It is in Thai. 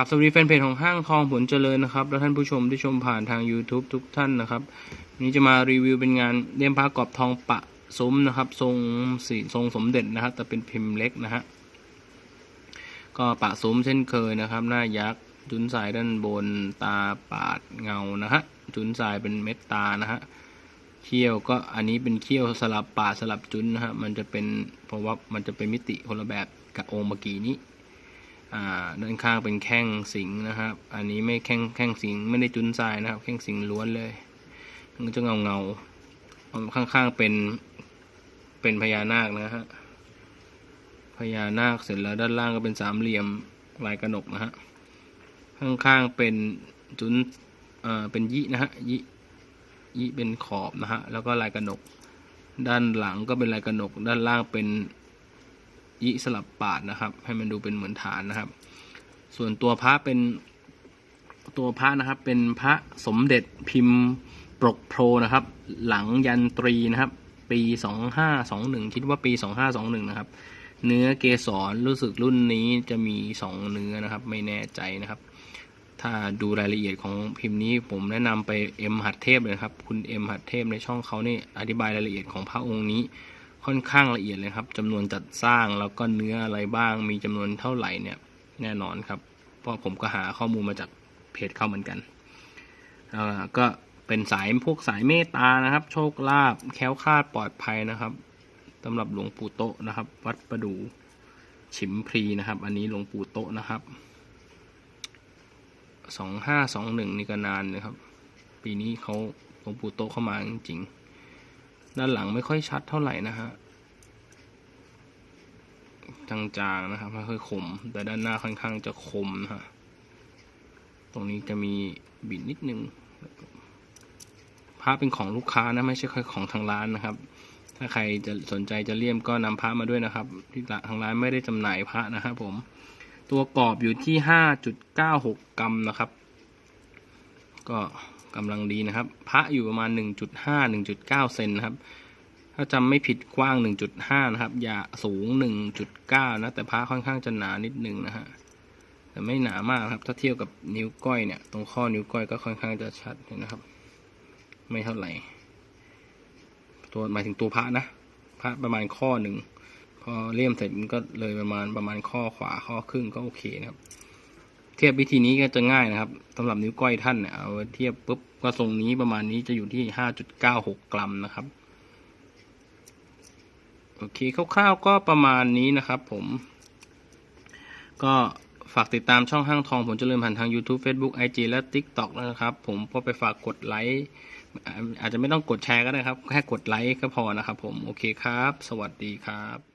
กับสวัสดีแฟนเพจของห้างทองผลเจริญนะครับ และท่านผู้ชมที่ชมผ่านทาง YouTube ทุกท่านนะครับวันนี้จะมารีวิวเป็นงานเลี่ยมพระกรอบทองปะซุ้มนะครับ ทรงสีทรงสมเด็จนะครับ แต่เป็นพิมพ์เล็กนะฮะก็ปะซุ้มเช่นเคยนะครับ หน้ายักษ์จุนสายด้านบนตาปาดเงานะฮะจุนสายเป็นเม็ดตานะฮะเขี้ยวก็อันนี้เป็นเขี้ยวสลับปาดสลับจุนนะฮะมันจะเป็นเพราะว่ามันจะเป็นมิติคนละแบบกับองค์เมื่อกี้นี้ ด้านข้างเป็นแข้งสิงนะครับ อันนี้ไม่แข้งแข้งสิงไม่ได้จุนทรายนะครับ แข้งสิงล้วนเลยมันก็จะเงาเงาข้างๆเป็นเป็นพญานาคนะฮะพญานาคเสร็จแล้วด้านล่างก็เป็นสามเหลี่ยมลายกระหนกนะฮะข้างๆเป็นจุนเอ่อเป็นยินะฮะยิยิเป็นขอบนะฮะแล้วก็ลายกระหนก ด้านหลังก็เป็นลายกระหนก ด้านล่างเป็น ยิสลับปาดนะครับ ให้มันดูเป็นเหมือนฐานนะครับ ส่วนตัวพระเป็นตัวพระนะครับ เป็นพระสมเด็จพิมพ์ปรกโพรนะครับ หลังยันตรีนะครับ ปีสองห้าสองหนึ่งคิดว่าปีสองห้าสองหนึ่งนะครับ เนื้อเกสรรู้สึกรุ่นนี้จะมีสองเนื้อนะครับ ไม่แน่ใจนะครับถ้าดูรายละเอียดของพิมพ์นี้ผมแนะนำไปเอ็มหัดเทพเลยครับ คุณเอ็มหัดเทพในช่องเขานี่อธิบายรายละเอียดของพระองค์นี้ ค่อนข้างละเอียดเลยครับจำนวนจัดสร้างแล้วก็เนื้ออะไรบ้าง มีจำนวนเท่าไหร่เนี่ยแน่นอนครับ เพราะผมก็หาข้อมูลมาจากเพจเขาเหมือนกันอ่าก็เป็นสายพวกสายเมตตานะครับ โชคลาภแค้วคลาดปลอดภัยนะครับสำหรับหลวงปู่โตะนะครับ วัดประดูฉิมพรีนะครับ อันนี้หลวงปู่โตะนะครับสองห้าสองหนึ่งนี่ก็นานนะครับ ปีนี้เขาหลวงปู่โตะเข้ามาจริงๆ ด้านหลังไม่ค่อยชัดเท่าไหร่นะฮะจางๆนะครับไม่ค่อยคม แต่ด้านหน้าค่อนข้างจะคมนะฮะตรงนี้จะมีบิดนิดนึงพระเป็นของลูกค้านะไม่ใช่ของทางร้านนะครับ ถ้าใครจะสนใจจะเลี่ยมก็นำพระมาด้วยนะครับ ที่ทางร้านไม่ได้จำหน่ายพระนะครับผม ตัวกรอบอยู่ที่ห้าจุดเก้าหกกรัมนะครับ ก็ กำลังดีนะครับ พระอยู่ประมาณ 1.5 1.9 เซนนะครับ ถ้าจำไม่ผิดกว้าง 1.5 นะครับอย่าสูง 1.9 นะ แต่พระค่อนข้างจะหนานิดนึงนะฮะ แต่ไม่หนามากครับ ถ้าเทียบกับนิ้วก้อยเนี่ย ตรงข้อนิ้วก้อยก็ค่อนข้างจะชัดนะครับ ไม่เท่าไหร่ ตัวหมายถึงตัวพระนะ พระประมาณข้อหนึ่ง พอเลี่ยมเสร็จมันก็เลยประมาณประมาณข้อขวาข้อครึ่งก็โอเคนะครับ เทียบวิธีนี้ก็จะง่ายนะครับสำหรับนิ้วก้อยท่านเนี่ยเอาเทียบปุ๊บก็ทรงนี้ประมาณนี้จะอยู่ที่ห้าจุดเก้าหกกรัมนะครับโอเคคร่าวๆก็ประมาณนี้นะครับผม ก็ฝากติดตามช่องห้างทองผมจะเริญผ่านทาง YouTube Facebook IG และ TikTok นะครับ ผมก็ไปฝากกดไลค์อาจจะไม่ต้องกดแชร์ก็ได้ครับ แค่กดไลค์ก็พอนะครับผม โอเคครับ สวัสดีครับ